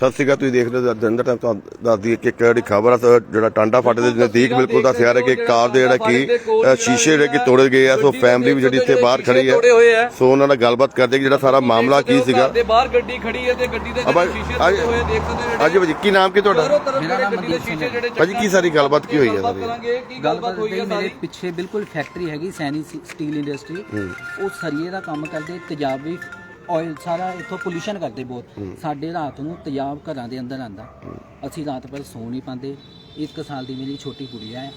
ਸਤਿ ਸ਼੍ਰੀ ਅਕਾਲ ਤੁਸੀਂ ਦੇਖ ਰਹੇ ਹੋ ਜੰਦਰ ਟਾਈਮ ਤੁਹਾਨੂੰ ਦੱਸਦੀ ਹੈ ਕਿ ਇੱਕ ਜਿਹੜੀ ਖਬਰ ਆ ਜਿਹੜਾ ਟਾਂਡਾ ਫਾਟੇ ਦੇ ਨਜ਼ਦੀਕ ਬਿਲਕੁਲ ਦਾ ਸਿਆਰ ਹੈ ਕਿ ਕਾਰ ਦੇ ਜਿਹੜਾ ਕਿ ਸ਼ੀਸ਼ੇ ਜਿਹੜੇ ਕਿ ਤੋੜੇ ਗਏ ਆ ਸੋ ਫੈਮਿਲੀ ਵੀ ਜਿਹੜੀ ਇੱਥੇ ਬਾਹਰ ਖੜੀ ਹੈ। ਆ। ਸੋ ਉਹਨਾਂ ਨਾਲ ਗੱਲਬਾਤ ਕਰਦੇ ਕਿ ਜਿਹੜਾ ਸਾਰਾ ਮਾਮਲਾ ਕੀ ਸੀਗਾ। ਦੇ ਬਾਹਰ ਗੱਡੀ ਖੜੀ ਹੈ ਤੇ ਗੱਡੀ ਦੇ ਅਬਾ ਜਿਹੜੇ ਸ਼ੀਸ਼ੇ ਅੱਜ ਤੋੜੇ ਹੋਏ ਦੇਖ ਸਕਦੇ ਹੋ ਅੱਜ ਭਾਜੀ ਕੀ ਨਾਮ ਕੀ ਤੁਹਾਡਾ? ਭਾਜੀ ਕੀ ਸਾਰੀ ਗੱਲਬਾਤ ਕੀ ਹੋਈ ਹੈ ਸਾਰੀ? ਗੱਲਬਾਤ ਹੋਈ ਹੈ ਮੇਰੇ ਸਾਰੀ? ਪਿੱਛੇ ਬਿਲਕੁਲ ਫੈਕਟਰੀ ਹੈਗੀ ਸੈਨੀ ਸਟੀਲ ਇੰਡਸਟਰੀ ਉਹ ਸਰੀਏ ਦਾ ਕੰਮ ਕਰਦੇ ਤੇਜ਼ਾਬ ਵੀ ਆਇਲ ਸਾਰਾ ਇੱਥੋਂ ਪੋਲੂਸ਼ਨ ਕਰਦੇ ਬਹੁਤ। ਸਾਡੇ ਰਾਤ ਨੂੰ ਤੇਜ਼ਾਬ ਘਰਾਂ ਦੇ ਅੰਦਰ ਆਂਦਾ ਅਸੀਂ ਰਾਤ ਭਰ ਸੌ ਨਹੀਂ ਪਾਉਂਦੇ। ਇੱਕ ਸਾਲ ਦੀ ਮੇਰੀ ਛੋਟੀ ਗੁੜੀਆ ਹੈ।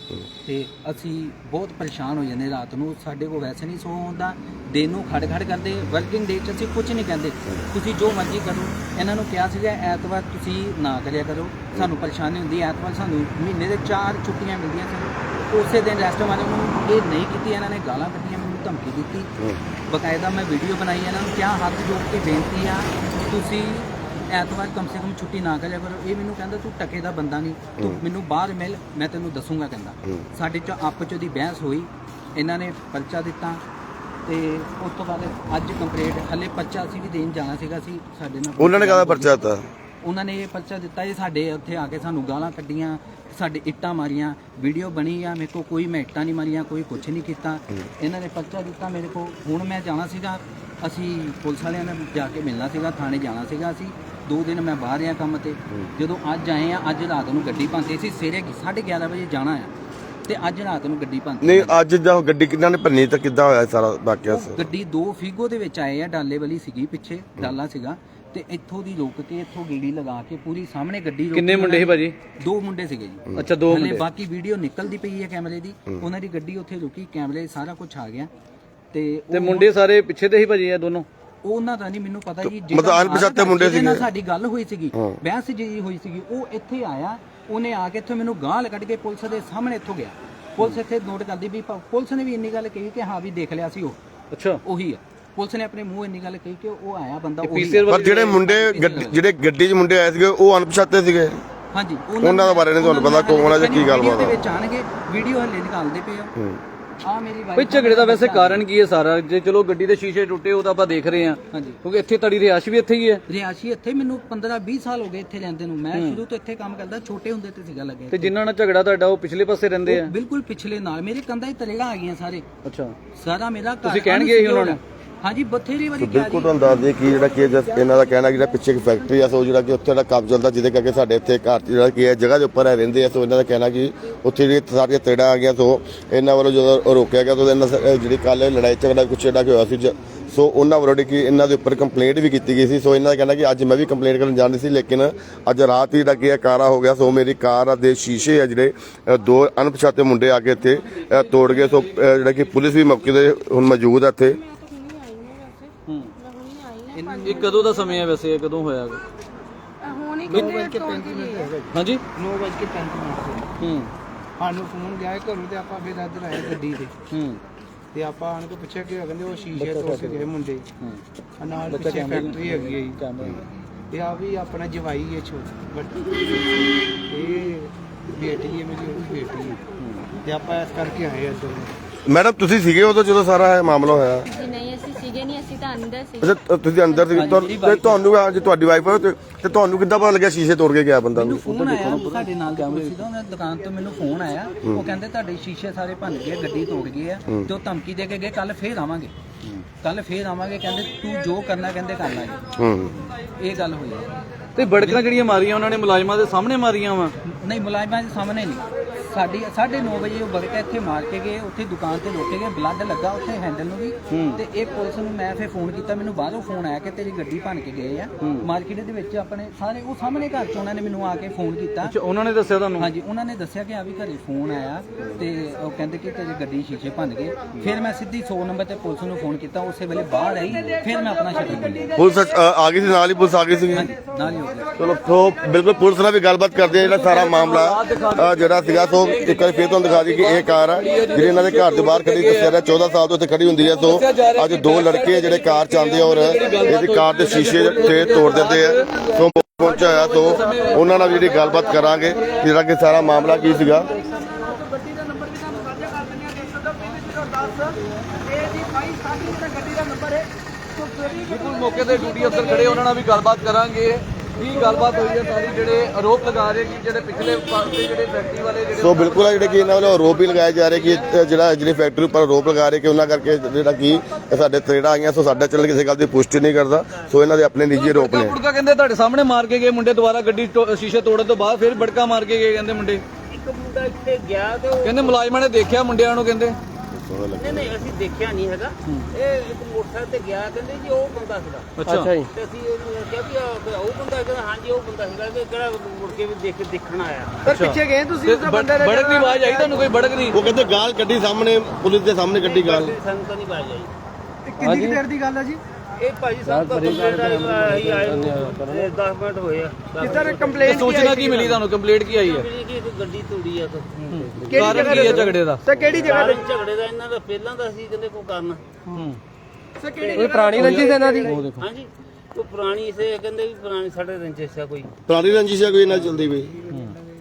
ਤੇ ਅਸੀਂ ਬਹੁਤ ਪਰੇਸ਼ਾਨ ਹੋ ਜਾਂਦੇ ਰਾਤ ਨੂੰ। ਸਾਡੇ ਕੋਲ ਵੈਸੇ ਨਹੀਂ ਸੌ ਹੁੰਦਾ। ਦਿਨ ਨੂੰ ਖੜ ਖੜ ਕਰਦੇ। ਵਰਕਿੰਗ ਡੇ 'ਚ ਅਸੀਂ ਕੁਝ ਨਹੀਂ ਕਹਿੰਦੇ। ਤੁਸੀਂ ਜੋ ਮਰਜ਼ੀ ਕਰੋ। ਇਹਨਾਂ ਨੂੰ ਕਿਹਾ ਸੀਗਾ ਐਤਵਾਰ ਤੁਸੀਂ ਨਾ ਕਰਿਆ ਕਰੋ। ਸਾਨੂੰ ਪਰੇਸ਼ਾਨੀ ਹੁੰਦੀ ਹੈ। ਐਤਵਾਰ ਸਾਨੂੰ ਮਹੀਨੇ ਦੇ ਚਾਰ ਛੁੱਟੀਆਂ ਮਿਲਦੀਆਂ ਸਨ। ਉਸੇ ਦਿਨ ਰੈਸਟ ਵਾਲੇ ਨੂੰ। ਇਹ ਨਹੀਂ ਕੀਤੀ। ਇਹਨਾਂ ਨੇ ਗਾਲਾਂ ਕੱਢੀਆਂ। ਧਮਕੀ ਦਿੱਤੀ। ਬਕਾਇਦਾ ਮੈਂ ਵੀਡੀਓ ਬਣਾਈ ਇਹਨਾਂ ਨੂੰ ਕਿਹਾ ਹੱਥ ਜੋੜ ਕੇ ਬੇਨਤੀ ਆ ਤੁਸੀਂ ਐਤਵਾਰ ਕਮ ਸੇ ਕਮ ਛੁੱਟੀ ਨਾ ਕਰਿਆ ਕਰੋ। ਇਹ ਮੈਨੂੰ ਕਹਿੰਦਾ ਤੂੰ ਟਕੇ ਦਾ ਬੰਦਾ ਨਹੀਂ ਤੂੰ ਮੈਨੂੰ ਬਾਹਰ ਮਿਲ ਮੈਂ ਤੈਨੂੰ ਦੱਸੂਗਾ ਕਹਿੰਦਾ। ਸਾਡੇ ਚ ਆਪਸ ਚ ਦੀ ਬਹਿਸ ਹੋਈ ਇਹਨਾਂ ਨੇ ਪਰਚਾ ਦਿੱਤਾ ਤੇ ਉਸ ਤੋਂ ਬਾਅਦ ਅੱਜ ਕੰਪਲੀਟ ਹੱਲੇ ਪਰਚਾ ਅਸੀਂ ਵੀ ਦੇਣ ਜਾਣਾ ਸੀਗਾ ਸੀ ਸਾਡੇ ਨਾਲ ਉਹਨਾਂ ਨੇ ਕਾਹਦਾ ਪਰਚਾ ਦਿੱਤਾ? ਉਹਨਾਂ ਨੇ ਇਹ ਪਰਚਾ ਦਿੱਤਾ ਇਹ ਸਾਡੇ ਉੱਥੇ ਆ ਕੇ ਸਾਨੂੰ ਗਾਲਾਂ ਕੱਢੀਆਂ ਸਾਡੇ ਇੱਟਾਂ ਮਾਰੀਆਂ ਵੀਡੀਓ ਬਣੀ ਆ ਮੇਰੇ ਕੋ ਕੋਈ ਮੈਂ ਇੱਟਾਂ ਨਹੀਂ ਮਾਰੀਆਂ ਕੋਈ ਕੁਝ ਨਹੀਂ ਕੀਤਾ। ਇਹਨਾਂ ਨੇ ਪਰਚਾ ਦਿੱਤਾ ਮੇਰੇ ਕੋ ਹੁਣ ਮੈਂ ਜਾਣਾ ਸੀਗਾ ਅਸੀਂ ਪੁਲਿਸ ਵਾਲਿਆਂ ਨਾਲ ਜਾ ਕੇ ਮਿਲਣਾ ਸੀਗਾ ਥਾਣੇ ਜਾਣਾ ਸੀਗਾ ਅਸੀਂ। ਦੋ ਦਿਨ ਮੈਂ ਬਾਹਰ ਆ ਕੰਮ ਤੇ। ਜਦੋਂ ਅੱਜ ਆਏ ਆ ਅੱਜ ਰਾਤ ਨੂੰ ਗੱਡੀ ਭੰਤੀ ਸੀ ਸਵੇਰੇ 11:30 ਵਜੇ ਜਾਣਾ ਆ। ਤੇ ਅੱਜ ਰਾਤ ਨੂੰ ਗੱਡੀ ਭੰਤੀ ਨਹੀਂ ਅੱਜ ਜਦੋਂ ਗੱਡੀ ਕਿੰਨਾਂ ਨੇ ਭੰਨੀ ਤਾਂ ਕਿੱਦਾਂ ਹੋਇਆ ਸਾਰਾ ਵਾਕਿਆ? ਗੱਡੀ ਦੋ ਫੀਗੋ ਦੇ ਵਿੱਚ ਆਏ ਆ ਡਾਲੇ ਵਾਲੀ ਸੀਗੀ ਪਿੱਛੇ ਡਾਲਾ ਸੀਗਾ। ਤੇ ਇੱਥੋਂ ਦੀ ਰੋਕ ਕੇ ਇੱਥੋਂ ਗੇੜੀ ਲਗਾ ਕੇ ਪੂਰੀ ਸਾਹਮਣੇ ਗੱਡੀ ਰੋਕੀ ਕਿੰਨੇ ਮੁੰਡੇ ਸੀ ਭਾਜੀ? ਦੋ ਮੁੰਡੇ ਸੀਗੇ ਜੀ। ਅੱਛਾ ਦੋ ਮੁੰਡੇ। ਬਾਕੀ ਵੀਡੀਓ ਨਿਕਲਦੀ ਪਈ ਹੈ ਕੈਮਰੇ ਦੀ। ਉਹਨਾਂ ਦੀ ਗੱਡੀ ਉੱਥੇ ਰੁਕੀ ਕੈਮਰੇ ਸਾਰਾ ਕੁਝ ਆ ਗਿਆ। ਤੇ ਤੇ ਮੁੰਡੇ ਸਾਰੇ ਪਿੱਛੇ ਦੇ ਹੀ ਭਾਜੀ ਇਹ ਦੋਨੋਂ? ਉਹਨਾਂ ਦਾ ਨਹੀਂ ਮੈਨੂੰ ਪਤਾ ਜੀ ਮਤਲਬ ਅਣਪਛਾਤੇ ਮੁੰਡੇ ਸੀਗੇ। ਸਾਡੀ ਗੱਲ ਹੋਈ ਸੀਗੀ ਬਹਿਸ ਜੀ ਹੋਈ ਸੀਗੀ ਉਹ ਇੱਥੇ ਆਇਆ ਉਹਨੇ ਆ ਕੇ ਇੱਥੇ ਮੈਨੂੰ ਗਾਲ ਕੱਢ ਕੇ ਪੁਲਿਸ ਦੇ ਸਾਹਮਣੇ ਇੱਥੋਂ ਗਿਆ। ਪੁਲਿਸ ਇੱਥੇ ਨੋਟ ਕਰਦੀ ਵੀ ਪੁਲਿਸ ਨੇ ਵੀ ਇੰਨੀ ਗੱਲ ਕਹੀ ਕਿ ਹਾਂ ਵੀ ਦੇਖ ਲਿਆ ਸੀ ਉਹ। ਅੱਛਾ। ਉਹੀ ਆ। ਪੁਲਿਸ ਨੇ ਆਪਣੇ ਮੂੰਹ ਇੰਨੀ ਗੱਲ ਕਹੀ ਕਿ ਉਹ ਆਇਆ ਬੰਦਾ ਉਹੀ ਆ। ਪਰ ਜਿਹੜੇ ਮੁੰਡੇ ਗੱਡੀ- ਜਿਹੜੇ ਗੱਡੀ 'ਚ ਮੁੰਡੇ ਆਏ ਸੀਗੇ ਉਹ ਅਣਪਛਾਤੇ ਸੀਗੇ। ਹਾਂਜੀ ਉਹਨਾਂ ਦਾ ਬਾਰੇ ਨਹੀਂ ਤੁਹਾਨੂੰ ਪਤਾ ਕੌਣ ਆ ਜਾਂ ਕੀ ਗੱਲਬਾਤ ਦੇ ਆ। ਵਿੱਚ ਆਣਗੇ ਵੀਡੀਓ ਹੱਲੇ ਨਿਕਾਲਦੇ ਪਏ ਆ। ਆ ਮੇਰੀ wife ਭਾਈ ਝਗੜੇ ਦਾ ਵੈਸੇ ਕਾਰਨ ਕੀ ਹੈ ਸਾਰਾ? ਜੇ ਚਲੋ ਗੱਡੀ ਦੇ ਸ਼ੀਸ਼ੇ ਟੁੱਟੇ ਉਹ ਤਾਂ ਆਪਾਂ ਦੇਖ ਰਹੇ ਹਾਂ। ਹਾਂਜੀ। ਕਿਉਂਕਿ ਇੱਥੇ ਤੁਹਾਡੀ ਰਿਹਾਇਸ਼ ਵੀ ਇੱਥੇ ਹੀ ਹੈ। ਰਿਆਸ਼ੀ ਇੱਥੇ ਮੈਨੂੰ 15 20 ਸਾਲ ਹੋ ਗਏ ਇੱਥੇ ਰਹਿੰਦੇ ਨੂੰ। ਮੈਂ ਸ਼ੁਰੂ ਤੋਂ ਇੱਥੇ ਕੰਮ ਕਰਦਾ ਛੋਟੇ ਹੁੰਦੇ ਤੇ ਸੀਗਾ ਲੱਗੇ ਤੇ ਜਿਨ੍ਹਾਂ ਨਾਲ ਝਗੜਾ ਤੁਹਾਡਾ ਉਹ ਪਿਛਲੇ ਪਾਸੇ ਰਹਿੰਦੇ ਆ? ਬਿਲਕੁਲ ਪਿਛਲੇ ਨਾਲ। ਮੇਰੇ ਕੰਧਾਂ ਹੀ ਤਰੇੜਾ ਆ ਗਈਆਂ ਸਾਰੇ। ਅੱਛਾ। ਸਾਰਾ ਮੇਰਾ ਘਰ ਤੁਸੀਂ ਕਹਿਣਗੇ ਹੀ ਉਹਨਾਂ ਨੂੰ? ਹਾਂਜੀ ਬਥੇਰੀ ਵਾਰੀ ਕਿਹਾ ਬਿਲਕੁਲ ਤੁਹਾਨੂੰ ਦੱਸ ਦਈਏ ਕਿ ਜਿਹੜਾ ਕਿ ਜਸ ਇਹਨਾਂ ਦਾ ਕਹਿਣਾ ਕਿ ਜਿਹੜਾ ਪਿੱਛੇ ਇੱਕ ਫੈਕਟਰੀ ਆ ਸੋ ਜਿਹੜਾ ਕਿ ਉੱਥੇ ਦਾ ਕੰਮ ਚੱਲਦਾ ਜਿਹਦੇ ਕਰਕੇ ਸਾਡੇ ਇੱਥੇ ਘਰ ਜਿਹੜਾ ਕਿ ਇਹ ਜਗ੍ਹਾ ਦੇ ਉੱਪਰ ਇਹ ਰਹਿੰਦੇ ਆ ਸੋ ਇਹਨਾਂ ਦਾ ਕਹਿਣਾ ਕਿ ਉੱਥੇ ਜਿਹੜੀ ਸਾਰੀਆਂ ਤੇੜਾ ਆ ਗਿਆ ਸੋ ਇਹਨਾਂ ਵੱਲੋਂ ਜਦੋਂ ਰੋਕਿਆ ਗਿਆ ਤਾਂ ਇਹਨਾਂ ਜਿਹੜੀ ਕੱਲ ਲੜਾਈ ਝਗੜਾ ਕੁਛ ਜਿਹੜਾ ਕਿ ਹੋਇਆ ਸੀ ਸੋ ਉਹਨਾਂ ਵੱਲੋਂ ਕਿ ਇਹਨਾਂ ਦੇ ਉੱਪਰ ਕੰਪਲੇਂਟ ਵੀ ਕੀਤੀ ਗਈ ਸੀ ਸੋ ਇਹਨਾਂ ਦਾ ਕਹਿਣਾ ਕਿ ਅੱਜ ਮੈਂ ਵੀ ਕੰਪਲੇਂਟ ਕਰਨ ਜਾਣੀ ਸੀ ਲੇਕਿਨ ਅੱਜ ਰਾਤ ਹੀ ਜਿਹੜਾ ਕਿ ਇਹ ਕਾਰਾ ਹੋ ਗਿਆ ਸੋ ਮੇਰੀ ਕਾਰ ਦੇ ਸ਼ੀਸ਼ੇ ਆ ਜਿਹੜੇ ਦੋ ਅਣਪਛਾਤੇ ਮੁੰਡੇ ਆ ਕੇ ਇੱਥੇ ਤੋੜ ਗਏ ਸੋ ਜਿਹੜਾ ਕਿ ਪੁਲਿਸ ਵੀ ਮੌਕੇ ਤੇ ਹੁਣ ਮੌਜੂਦ ਆ ਇੱਥੇ। ਹੂੰ ਇਹ ਕਦੋਂ ਦਾ ਸਮੇਂ ਹੈ ਵੈਸੇ ਇਹ ਕਦੋਂ ਹੋਇਆ ਗਾ? ਹੋਣੀ ਹੈ ਹਾਂਜੀ? 9:35 ਮਿੰਟ ਹੂੰ। ਸਾਨੂੰ ਫੋਨ ਗਿਆ ਹੈ ਘਰੋਂ ਤੇ ਆਪਾਂ ਫਿਰ ਇੱਧਰ ਆਏ ਗੱਡੀ ਤੇ। ਹੂੰ। ਤੇ ਆਪਾਂ ਆਣ ਕੇ ਪੁੱਛਿਆ ਕਿ ਕਹਿੰਦੇ ਉਹ ਸ਼ੀਸ਼ੇ ਤੋੜ ਕੇ ਗਏ ਮੁੰਡੇ। ਹੂੰ। ਆ ਨਾਲ ਪਿੱਛੇ ਫੈਕਟਰੀ ਹੈਗੀ ਹੈ ਜੀ। ਕੈਮਰਾ ਤੇ ਆ ਵੀ ਆਪਣਾ ਜਵਾਈ ਹੈ ਛੋਟੀ ਵੱਡੀ। ਇਹ ਬੇਟੀ ਹੈ ਮੇਰੀ ਉਹ ਵੀ ਬੇਟੀ ਹੈ। ਤੇ ਆਪਾਂ ਇਸ ਕਰਕੇ ਆਏ ਇੱਧਰ ਮੈਡਮ ਤੁਸੀਂ ਸੀਗੇ ਉਦੋਂ ਜਦੋਂ ਸਾਰਾ ਇਹ ਮਾਮਲਾ ਹੋਇਆ ਜੀ ਨਹੀਂ ਅਸੀਂ ਸੀਗੇ ਨਹੀਂ ਅਸੀਂ ਤਾਂ ਅੰਦਰ ਸੀ। ਅੱਛਾ ਤੁ- ਤੁਸੀਂ ਅੰਦਰ ਸੀ। ਤੁਹਾ- ਤੇ ਤੁਹਾਨੂੰ ਅੱਜ ਤੁਹਾਡੀ ਵਾਈਫ ਤੇ ਤੇ ਤੁਹਾਨੂੰ ਕਿੱਦਾਂ ਪਤਾ ਲੱਗਿਆ ਸ਼ੀਸ਼ੇ ਤੋੜ ਕੇ ਗਿਆ ਬੰਦਾ? ਮੈਨੂੰ ਫੋਨ ਆਇਆ ਸਾਡੇ ਨਾਲ ਕੁਰਸੀ ਦਾ ਉਹਨਾਂ ਦੀ ਦੁਕਾਨ ਤੋਂ ਮੈਨੂੰ ਫੋਨ ਆਇਆ। ਉਹ ਕਹਿੰਦੇ ਤੁਹਾਡੇ ਸ਼ੀਸ਼ੇ ਸਾਰੇ ਭੰਨ ਗਏ ਗੱਡੀ ਤੋੜ ਗਈ ਆ। ਤੇ ਉਹ ਧਮਕੀ ਦੇ ਕੇ ਗਏ ਕੱਲ ਫੇਰ ਆਵਾਂਗੇ। ਕੱਲ ਫੇਰ ਆਵਾਂਗੇ। ਕਹਿੰਦੇ ਤੂੰ ਜੋ ਕਰਨਾ ਕਹਿੰਦੇ ਕਰ ਲਾਂਗੇ ਹੂੰ। ਇਹ ਗੱਲ ਹੋਈ। ਤੇ ਬੜਕਣਾ ਜਿਹੜੀਆਂ ਮਾਰੀਆਂ ਉਹਨਾਂ ਨੇ ਮੁਲਾਜ਼ਮਾਂ ਦੇ ਸਾਹਮਣੇ ਮਾਰੀਆਂ ਵਾ? ਨਹੀਂ ਮੁਲਾਜ਼ਮਾਂ ਦੇ ਸਾਹਮਣੇ ਨਹੀਂ। ਸਾਡੀ 9:30 ਵਜੇ ਉਹ ਬੜਕਾ ਇੱਥੇ ਮਾਰ ਕੇ ਗਏ ਉੱਥੇ ਦੁਕਾਨ ਤੇ ਰੋਕੇ ਗਏ ਬਲੱਡ ਲੱਗਾ ਉੱਥੇ ਹੈਂਡਲ ਨੂੰ ਵੀ। ਤੇ ਇਹ ਪੁਲਿਸ ਨੂੰ ਮੈਂ ਫੇਰ ਫੋਨ ਕੀਤਾ ਮੈਨੂੰ ਬਾਹਰੋਂ ਫੋਨ ਆਇਆ ਕਿ ਤੇਰੀ ਗੱਡੀ ਭੰਨ ਕੇ ਗਏ ਆ। ਮਾਰਕੀਟ ਦੇ ਵਿੱਚ ਆਪਣੇ ਸਾਰੇ ਉਹ ਸਾਹਮਣੇ ਘਰ ਚ ਉਹਨਾਂ ਨੇ ਮੈਨੂੰ ਆ ਕੇ ਫੋਨ ਕੀਤਾ। ਅੱਛਾ ਉਹਨਾਂ ਨੇ ਦੱਸਿਆ ਤੁਹਾਨੂੰ? ਹਾਂਜੀ ਉਹਨਾਂ ਨੇ ਦੱਸਿਆ ਕਿ ਆ ਵੀ ਘਰੇ ਫੋਨ ਆਇਆ ਤੇ ਉਹ ਕਹਿੰਦੇ ਕਿ ਤੇਰੀ ਗੱਡੀ ਸ਼ੀਸ਼ੇ ਭੰਨ ਗਏ। ਫਿਰ ਮੈਂ ਸਿੱਧੀ 100 ਨੰਬਰ ਤੇ ਪੁਲਿਸ ਨੂੰ ਫੋਨ ਕੀਤਾ ਉਸੇ ਵੇਲੇ ਬਾਹਰ ਆਈ ਫਿਰ ਮੈਂ ਆਪਣਾ ਸ਼ਟਰ ਖੋਲ੍ਹਿਆ ਪੁਲਿਸ ਅ, ਆ ਗਈ ਸੀ ਨਾਲ ਹੀ ਪੁਲਿਸ ਆ ਗਈ ਸੀ ਨਾਲ ਹੀ ਹੋ ਗਿਆ। ਚਲੋ ਸੋ ਬਿਲਕੁਲ ਪੁਲਿਸ ਨਾਲ ਵੀ ਗੱਲਬਾਤ ਕਰਦੇ ਆ ਜਿਹੜਾ ਸਾਰਾ ਮਾਮਲਾ ਅ, ਜਿਹੜਾ ਸੀਗਾ ਸੋ ਇੱਕ ਵਾਰ ਫੇਰ ਤੁਹਾਨੂੰ ਦਿਖਾ ਦਈਏ ਕਿ ਇਹ ਕਾਰ ਆ, ਜਿਹੜੀ ਇਹਨਾਂ ਦੇ ਘਰ ਦੇ ਬਾਹਰ ਖੜੀ ਦੱਸਿਆ ਰਿਹਾ 14 ਸਾਲ ਤੋਂ ਇੱਥੇ ਖੜੀ ਹੁੰਦੀ ਹੈ। ਸੋ ਅੱਜ ਦੋ ਲੜਕੇ ਜਿਹੜੇ ਕਾਰ ਚ ਔਰ ਇਹਦੀ ਕਾਰ ਦੇ ਸ਼ੀਸ਼ੇ ਤੇ ਤੋੜ ਦਿੰਦੇ ਆ। ਸੋ ਪਹੁੰਚਿਆ ਹੋਇਆ, ਸੋ ਉਹਨਾਂ ਨਾਲ ਜਿਹੜੀ ਗੱਲਬਾਤ ਕਰਾਂਗੇ ਜਿਹੜਾ ਕਿ ਸਾਰਾ ਮਾਮਲਾ ਕੀ ਸੀਗਾ। ਬਿਲਕੁਲ ਮੌਕੇ ਤੇ ਡਿਊਟੀ ਅਫਸਰ ਖੜੇ, ਉਹਨਾਂ ਨਾਲ ਵੀ ਗੱਲਬਾਤ ਕਰਾਂਗੇ। ਕੀ ਗੱਲਬਾਤ ਹੋਈ ਹੈ ਸਾਰੀ? ਜਿਹੜੇ ਆਰੋਪ ਲਗਾ ਰਹੇ ਕਿ ਜਿਹੜੇ ਪਿਛਲੇ ਪਾਸੇ ਜਿਹੜੇ ਫੈਕਟਰੀ ਵਾਲੇ ਜਿਹੜੇ ਸੋ ਬਿਲਕੁਲ ਆ ਜਿਹੜੇ ਕਿ ਇਹਨਾਂ ਵੱਲੋਂ ਆਰੋਪ ਵੀ ਲਗਾਏ ਜਾ ਰਹੇ ਕਿ ਇਹ ਜਿਹੜਾ ਜਿਹੜੀ ਫੈਕਟਰੀ ਉੱਪਰ ਆਰੋਪ ਲਗਾ ਰਹੇ ਕਿ ਉਹਨਾਂ ਕਰਕੇ ਜਿਹੜਾ ਕਿ ਇਹ ਸਾਡੇ ਤਰੇੜਾ ਆਈਆਂ ਸੋ ਸਾਡਾ ਚੈਨਲ ਕਿਸੇ ਗੱਲ ਦੀ ਪੁਸ਼ਟੀ ਨਹੀਂ ਕਰਦਾ। ਸੋ ਇਹਨਾਂ ਦੇ ਆਪਣੇ ਨਿੱਜੀ ਆਰੋਪ ਨੇ। ਕਹਿੰਦੇ ਤੁਹਾਡੇ ਸਾਹਮਣੇ ਮਾਰ ਕੇ ਗਏ ਮੁੰਡੇ ਦੁਬਾਰਾ ਗੱਡੀ ਟੋ- ਸ਼ੀਸ਼ੇ ਤੋੜਨ ਤੋਂ ਬਾਅਦ ਫਿਰ ਬੜਕਾ ਮਾਰ ਕੇ ਗਏ ਕਹਿੰਦੇ ਮੁੰਡੇ। ਇੱਕ ਮੁੰਡਾ ਇੱਥੇ ਗਿਆ ਤੇ ਉਹ ਕਹਿੰਦੇ ਮੁਲਾਜ਼ਮਾਂ ਨੇ ਦੇਖਿਆ ਮੁੰਡਿਆਂ ਨੂੰ ਕਹਿੰਦੇ। ਨਹੀਂ ਨਹੀਂ ਅਸੀਂ ਦੇਖਿਆ ਨਹੀਂ ਹੈਗਾ। ਇਹ ਇੱਕ ਮੋਟਰਸਾਈਕਲ ਤੇ ਗਿਆ ਕਹਿੰਦੇ ਜੀ ਉਹ ਬੰਦਾ ਸੀਗਾ। ਅੱਛਾ। ਤੇ ਅਸੀਂ ਉਹਨੂੰ ਕਿਹਾ ਵੀ ਆਹ ਉਹ ਬੰਦਾ ਕਹਿੰਦਾ ਹਾਂਜੀ ਉਹ ਬੰਦਾ ਸੀਗਾ ਕਿ ਕਿਹੜਾ ਮੁੜ ਕੇ ਵੀ ਦੇਖ ਦੇਖਣ ਆਇਆ। ਪਰ ਪਿੱਛੇ ਗਏ ਤੁਸੀਂ ਤੇ ਬੜ- ਬੜਕ ਦੀ ਆਵਾਜ਼ ਆਈ ਤੁਹਾਨੂੰ ਕੋਈ ਬੜਕ ਦੀ? ਉਹ ਕਹਿੰਦੇ ਗਾਲ ਗੱਡੀ ਸਾਹਮਣੇ ਪੁਲਿਸ ਦੇ ਸਾਹਮਣੇ ਗੱਡੀ ਗਾਲ। ਸਾਨੂੰ ਤਾਂ ਨਹੀਂ ਬਾਜ ਆਈ। ਕਿੰਨੀ ਦੇਰ ਦੀ ਗੱਲ ਹੈ ਜੀ? ਇਹ ਭਾਈ ਸਾਹਿਬ ਤੋਂ ਕੰਪਲੇਂਟ ਆਈ ਆਏ 10 ਮਿੰਟ ਹੋਏ ਆ। ਕਿੱਧਰ ਤੇ ਕੰਪਲੇਂਟ ਸੂਚਨਾ ਕੀ ਮਿਲੀ ਤੁਹਾਨੂੰ? ਕੰਪਲੀਟ ਕੀ ਆਈ ਹੈ? ਮਿਲੀ ਕਿ ਇੱਕ ਗੱਡੀ ਤੋੜੀ ਆ ਕਾਰਨ ਕੀ ਹੈ ਝਗੜੇ ਦਾ? ਤੇ ਕਿਹੜੀ ਜਗ੍ਹਾ ਕਾਰਨ ਝਗੜੇ ਦਾ ਇਹਨਾਂ ਦਾ ਪਹਿਲਾਂ ਦਾ ਸੀ ਕਹਿੰਦੇ ਕੋਈ ਕਾਰਨ। ਤੇ ਕਿਹੜੀ ਪੁਰਾਣੀ ਰੰਜਿਸ਼ ਇਹਨਾਂ ਦੀ? ਹਾਂਜੀ। ਉਹ ਪੁਰਾਣੀ ਸੇ ਕਹਿੰਦੇ ਵੀ ਪੁਰਾਣੀ ਸਾਡੇ ਰੰਜਿਸ਼ ਆ ਕੋਈ। ਪੁਰਾਣੀ ਰੰਜਿਸ਼ ਹੈ ਕੋਈ ਨਾਲ ਚੱਲਦੀ ਪਈ।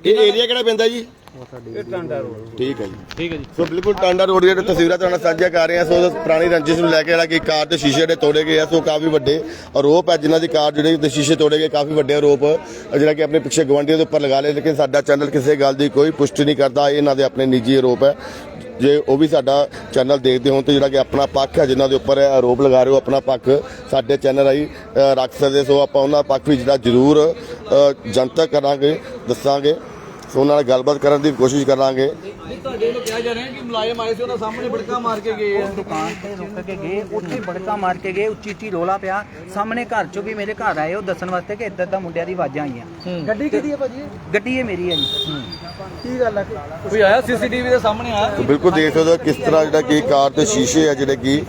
ਇਹ ਏਰੀਆ ਕਿਹੜਾ ਪੈਂਦਾ ਜੀ? ਇਹ ਟਾਂਡਾ ਰੋਡ ਠੀਕ ਹੈ ਜੀ। ਠੀਕ ਹੈ ਜੀ। ਸੋ ਬਿਲਕੁਲ ਟਾਂਡਾ ਰੋਡ ਦੀਆਂ ਤਸਵੀਰਾਂ ਤੁਹਾਨੂੰ ਸਾਂਝਾ ਕਰ ਰਹੇ ਹਾਂ ਸੋ ਪੁਰਾਣੀ ਰੰਜਿਸ਼ ਨੂੰ ਲੈ ਕੇ ਜਿਹੜਾ ਕਿ ਕਾਰ ਦੇ ਸ਼ੀਸ਼ੇ ਦੇ ਤੋੜੇ ਗਏ ਆ ਸੋ ਕਾਫੀ ਵੱਡੇ ਆਰੋਪ ਹੈ ਜਿਨ੍ਹਾਂ ਦੀ ਕਾਰ ਜਿਹੜੇ ਦੇ ਸ਼ੀਸ਼ੇ ਤੋੜੇ ਗਏ ਕਾਫੀ ਵੱਡੇ ਆਰੋਪ ਜਿਹੜਾ ਕਿ ਆਪਣੇ ਪਿੱਛੇ ਗਵਾਂਢੀਆਂ ਦੇ ਉੱਪਰ ਲਗਾ ਲਏ ਲੇਕਿਨ ਸਾਡਾ ਚੈਨਲ ਕਿਸੇ ਗੱਲ ਦੀ ਕੋਈ ਪੁਸ਼ਟੀ ਨਹੀਂ ਕਰਦਾ ਇਹ ਇਹਨਾਂ ਦੇ ਆਪਣੇ ਨਿੱਜੀ ਆਰੋਪ ਹੈ ਜੇ ਉਹ ਵੀ ਸਾਡਾ ਚੈਨਲ ਦੇਖਦੇ ਹੋਣ ਤੇ ਜਿਹੜਾ ਕਿ ਆਪਣਾ ਪੱਖ ਹੈ ਜਿਨ੍ਹਾਂ ਦੇ ਉੱਪਰ ਆਰੋਪ ਲਗਾ ਰਹੇ ਹੋ ਆਪਣਾ ਪੱਖ ਸਾਡੇ ਚੈਨਲ ਰਾਹੀਂ ਰੱਖ ਸਕਦੇ ਸੋ ਆਪਾਂ ਉਹਨਾਂ ਪੱਖ ਵੀ ਜਿਹੜਾ ਜ਼ਰੂਰ ਜਨਤਕ ਕਰਾਂਗੇ ਦੱਸਾਂਗੇ। ਸੋ ਉਹਨਾਂ ਨਾਲ ਗੱਲਬਾਤ ਕਰਨ ਦੀ ਕੋਸ਼ਿਸ਼ ਕਰਾਂਗੇ। ਤੁਹਾਡੇ ਵੱਲੋਂ ਕਿਹਾ ਜਾ ਰਿਹਾ ਕਿ ਮੁਲਾਜ਼ਮ ਆਏ ਸੀ ਉਹਨਾਂ ਸਾਹਮਣੇ ਬੜਕਾ ਮਾਰ ਕੇ ਗਏ ਆ। ਦੁਕਾਨ ਤੇ ਰੁਕ ਕੇ ਗਏ ਉੱਥੇ ਬੜਕਾ ਮਾਰ ਕੇ ਗਏ ਉੱਚੀ ਉੱਚੀ ਰੋਲਾ ਪਿਆ। ਸਾਹਮਣੇ ਘਰ ਚੋਂ ਵੀ ਮੇਰੇ ਘਰ ਆਏ ਉਹ ਦੱਸਣ ਵਾਸਤੇ ਕਿ ਇੱਦਾਂ ਦਾ ਮੁੰਡਿਆਂ ਦੀ ਆਵਾਜ਼ਾਂ ਆਈਆਂ। ਗੱਡੀ ਕਿਹਦੀ ਹੈ ਭਾਜੀ? ਗੱਡੀ ਇਹ ਮੇਰੀ ਹੈ ਜੀ। ਕੀ ਗੱਲ ਹੈ ਕੋਈ ਆਇਆ ਸੀਸੀਟੀਵੀ ਦੇ ਸਾਹਮਣੇ ਆਇਆ ਸੋ ਬਿਲਕੁਲ ਦੇਖ ਸਕਦੇ ਹੋ ਕਿਸ ਤਰ੍ਹਾਂ ਜਿਹੜਾ ਕਿ ਕਾਰ ਦੇ ਸ਼ੀਸ਼ੇ ਆ ਜਿਹੜੇ ਕਿ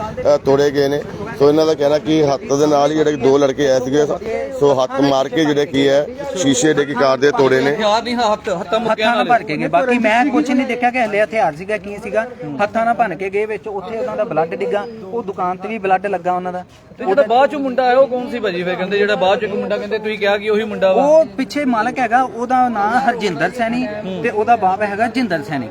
ਤੋੜੇ ਗਏ ਨੇ। ਸੋ ਇਹਨਾਂ ਦਾ ਕਹਿਣਾ ਕਿ ਹੱਥ ਦੇ ਨਾਲ ਹੀ ਜਿਹੜੇ ਦੋ ਲੜਕੇ ਆਏ ਸੀਗੇ ਸੋ ਹੱਥ ਮਾਰ ਕੇ ਜਿਹੜੇ ਕੀ ਹੈ ਸ਼ੀਸ਼ੇ ਜਿਹੜੇ ਕਿ ਕਾਰ ਦੇ ਤੋੜੇ ਨੇ। ਹਥਿਆਰ ਨਹੀਂ ਹੱਥ ਹੱਥਾਂ ਮੁੱਕਿਆ ਹੱਥਾਂ ਨਾਲ ਭਰ ਕੇ ਗਏ। ਬਾਕੀ ਮੈਂ ਕੁਝ ਨਹੀਂ ਦੇਖਿਆ ਕਿ ਹਲੇ ਹਥਿਆਰ ਸੀਗਾ ਕੀ ਸੀਗਾ। ਹੱਥਾਂ ਨਾਲ ਭੰਨ ਕੇ ਗਏ ਵਿੱਚ ਉੱਥੇ ਉਹਨਾਂ ਦਾ ਬਲੱਡ ਡਿੱਗਾ। ਉਹ ਦੁਕਾਨ ਤੇ ਵੀ ਬਲੱਡ ਲੱਗਾ ਉਹਨਾਂ ਦਾ। ਤੇ ਜਿਹੜਾ ਬਾਅਦ ਚ ਮੁੰਡਾ ਆਇਆ ਉਹ ਕੌਣ ਸੀ ਭਾਜੀ? ਫਿਰ ਕਹਿੰਦੇ ਜਿਹੜਾ ਬਾਅਦ ਚ ਇੱਕ ਮੁੰਡਾ ਕਹਿੰਦੇ ਤੁਸੀਂ ਕਿਹਾ ਕਿ ਉਹੀ ਮੁੰਡਾ ਵਾ। ਉਹ ਪਿੱਛੇ ਮਾਲਕ ਹੈਗਾ ਉਹਦਾ ਨਾਮ ਹਰਜਿੰਦਰ ਸੈਣੀ ਤੇ ਉਹਦਾ ਬਾਪ ਹੈਗਾ ਜਿੰਦਰ ਸੈਣੀ।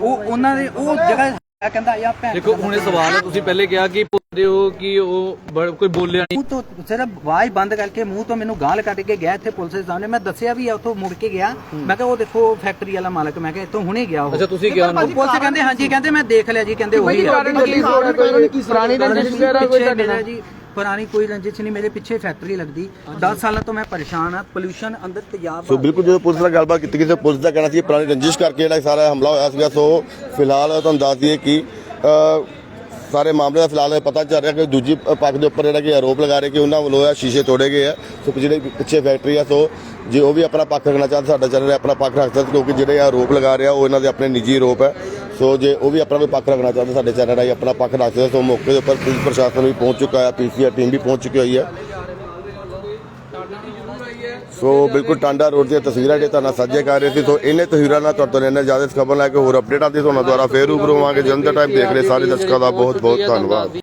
ਉਹ ਉਹਨਾਂ ਦੇ ਉਹ ਜਗ੍ਹਾ ਕਹਿੰਦਾ ਯਾ ਭੈਣ ਦੇਖੋ ਹੁਣੇ ਸਵਾਲ ਹੈ ਤੁਸੀਂ ਪਹਿਲੇ ਕਿਹਾ ਕਿ ਪੁੱਛਦੇ ਹੋ ਕਿ ਉਹ ਬੜ- ਕੋਈ ਬੋਲਿਆ ਨਹੀਂ? ਮੂੰਹ ਤੋਂ ਸਿਰਫ ਆਵਾਜ਼ ਬੰਦ ਕਰਕੇ ਮੂੰਹ ਤੋਂ ਮੈਨੂੰ ਗਾਲ ਕੱਢ ਕੇ ਗਿਆ ਇੱਥੇ ਪੁਲਿਸ ਦੇ ਸਾਹਮਣੇ। ਮੈਂ ਦੱਸਿਆ ਵੀ ਆ ਉੱਥੋਂ ਮੁੜ ਕੇ ਗਿਆ। ਮੈਂ ਕਿਹਾ ਉਹ ਦੇਖੋ ਫੈਕਟਰੀ ਵਾਲਾ ਮਾਲਕ। ਮੈਂ ਕਿਹਾ ਇੱਥੋਂ ਹੁਣੇ ਗਿਆ ਉਹ। ਅੱਛਾ ਤੁਸੀਂ ਕਿਹਾ ਉਹ ਪੁਲਿਸ ਕਹਿੰਦੇ ਹਾਂਜੀ ਕਹਿੰਦੇ ਮੈਂ ਦੇਖ ਲਿਆ ਜੀ ਕਹਿੰਦੇ ਉਹੀ ਆ। ਪੁਰਾਣੀ ਰੰਜਿਸ਼ ਵਗੈਰਾ ਕੋਈ ਪਿੱਛੇ ਮੇਰਾ ਜੀ ਪੁਰਾਣੀ ਕੋਈ ਰੰਜਿਸ਼ ਨਹੀਂ ਮੇਰੇ ਪਿੱਛੇ ਫੈਕਟਰੀ ਲੱਗਦੀ। 10 ਸਾਲਾਂ ਤੋਂ ਮੈਂ ਪਰੇਸ਼ਾਨ ਆ ਪੋਲੂਸ਼ਨ ਅੰਦਰ ਤੇਜ਼ਾਬ ਸੋ ਬਿਲਕੁਲ ਜਦੋਂ ਪੁਲਿਸ ਨਾਲ ਗੱਲਬਾਤ ਕੀਤੀ ਗਈ ਤਾਂ ਪੁਲਿਸ ਦਾ ਕਹਿਣਾ ਸੀ ਕਿ ਪੁਰਾਣੀ ਰੰਜਿਸ਼ ਕਰਕੇ ਜਿਹੜਾ ਸਾਰਾ ਹਮਲਾ ਹੋਇਆ ਸੀਗਾ ਸੋ ਫਿਲਹਾਲ ਤੁਹਾਨੂੰ ਦੱਸ ਦਈਏ ਕਿ ਅ, ਸਾਰੇ ਮਾਮਲੇ ਦਾ ਫਿਲਹਾਲ ਇਹ ਪਤਾ ਚੱਲ ਰਿਹਾ ਕਿ ਦੂਜੀ ਪੱਖ ਦੇ ਉੱਪਰ ਜਿਹੜਾ ਕਿ ਆਰੋਪ ਲਗਾ ਰਹੇ ਕਿ ਉਹਨਾਂ ਵੱਲੋਂ ਆ ਸ਼ੀਸ਼ੇ ਤੋੜੇ ਗਏ ਆ। ਸੋ ਜਿਹੜੇ ਪਿੱਛੇ ਫੈਕਟਰੀ ਆ, ਸੋ ਜੇ ਉਹ ਵੀ ਆਪਣਾ ਪੱਖ ਰੱਖਣਾ ਚਾਹੁੰਦੇ, ਸਾਡਾ ਚੈਨਲ ਆਪਣਾ ਪੱਖ ਰੱਖ ਸਕਦਾ, ਕਿਉਂਕਿ ਜਿਹੜੇ ਆਰੋਪ ਲਗਾ ਰਿਹਾ, ਉਹ ਇਹਨਾਂ ਦੇ ਆਪਣੇ ਨਿੱਜੀ ਆਰੋਪ ਹੈ ਸੋ ਜੇ ਉਹ ਵੀ ਆਪਣਾ ਕੋਈ ਪੱਖ ਰੱਖਣਾ ਚਾਹੁੰਦੇ, ਸਾਡੇ ਚੈਨਲ ਰਾਹੀਂ ਆਪਣਾ ਪੱਖ ਰੱਖਦੇ ਸੋ ਮੌਕੇ ਦੇ ਉੱਪਰ ਪੁਲਿਸ ਪ੍ਰਸ਼ਾਸਨ ਵੀ ਪਹੁੰਚ ਚੁੱਕਾ ਹੈ ਪੀਸੀਆਰ ਟੀਮ ਵੀ ਪਹੁੰਚ ਚੁੱਕੀ ਹੋਈ ਹੈ ਸੋ ਬਿਲਕੁਲ ਟਾਂਡਾ ਰੋਡ ਦੀਆਂ ਤਸਵੀਰਾਂ ਜੇ ਤੁਹਾਨੂੰ ਸਾਂਝੇ ਕਰ ਰਹੇ ਸੀ, ਸੋ ਇਹਨੇ ਤਸਵੀਰਾਂ ਨਾਲ ਤੁਹਾਡੇ ਤੋਂ ਜ਼ਿਆਦਾ ਖਬਰ ਲੈ ਕੇ ਹੋਰ ਅਪਡੇਟ ਆਉਂਦੀ ਤੁਹਾਨੂੰ ਦੁਆਰਾ ਫੇਰ ਰੂਬਰੂ ਹੋਵਾਂਗੇ। ਜਲੰਧਰ ਟਾਈਮ ਦੇਖ ਰਹੇ ਸਾਰੇ ਦਰਸ਼ਕਾਂ ਦਾ ਬਹੁਤ ਬਹੁਤ ਧੰਨਵਾਦ।